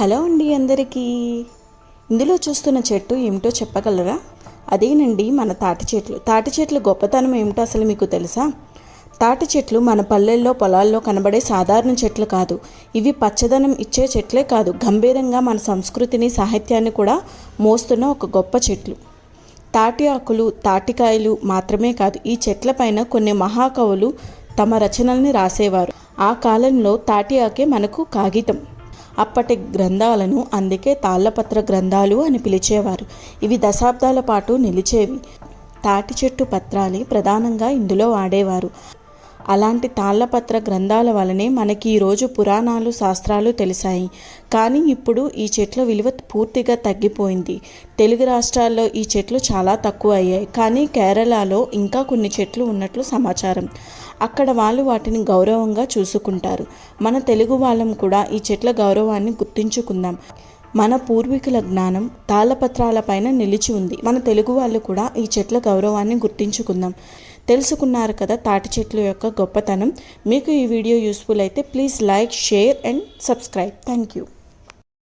Hello అండి అందరికీ. ఇందులో చూస్తున్న చెట్టు ఏమిటో చెప్పగలరా? అదేనండి మన తాటి చెట్లు. తాటి చెట్లు గొప్పతనం ఏమిటో అసలు మీకు తెలుసా? తాటి చెట్లు మన పల్లెల్లో పొలాల్లో కనబడే సాధారణ చెట్లు కాదు. ఇవి పచ్చదనం ఇచ్చే చెట్లే కాదు. గంభీరంగా మన సంస్కృతిని సాహిత్యాన్ని కూడా మోస్తున్న ఒక గొప్ప చెట్లు. తాటి ఆకులు తాటికాయలు మాత్రమే కాదు ఈ చెట్లపైన కొన్ని మహాకవులు తమ రచనల్ని రాసేవారు. ఆ కాలంలో తాటి ఆకే మనకు కాగితం. అప్పటి గ్రంథాలను అందుకే తాళ్ళపత్ర గ్రంథాలు అని పిలిచేవారు. ఇవి దశాబ్దాల పాటు నిలిచేవి. తాటి చెట్టు పత్రాలే ప్రధానంగా ఇందులో వాడేవారు. అలాంటి తాళ్ళపత్ర గ్రంథాల వలనే మనకి ఈరోజు పురాణాలు శాస్త్రాలు తెలిసాయి. కానీ ఇప్పుడు ఈ చెట్ల విలువ పూర్తిగా తగ్గిపోయింది. తెలుగు రాష్ట్రాల్లో ఈ చెట్లు చాలా తక్కువ అయ్యాయి కానీ కేరళలో ఇంకా కొన్ని చెట్లు ఉన్నట్లు సమాచారం. అక్కడ వాళ్ళు వాటిని గౌరవంగా చూసుకుంటారు. మన తెలుగు వాళ్ళం కూడా ఈ చెట్ల గౌరవాన్ని గుర్తించుకుందాం. మన పూర్వీకుల జ్ఞానం తాళపత్రాలపైన నిలిచి ఉంది. మన తెలుగు వాళ్ళు కూడా ఈ చెట్ల గౌరవాన్ని గుర్తించుకుందాం. తెలుసుకున్నారు కదా తాటి చెట్ల యొక్క గొప్పతనం. మీకు ఈ వీడియో యూస్ఫుల్ అయితే please like share and subscribe thank you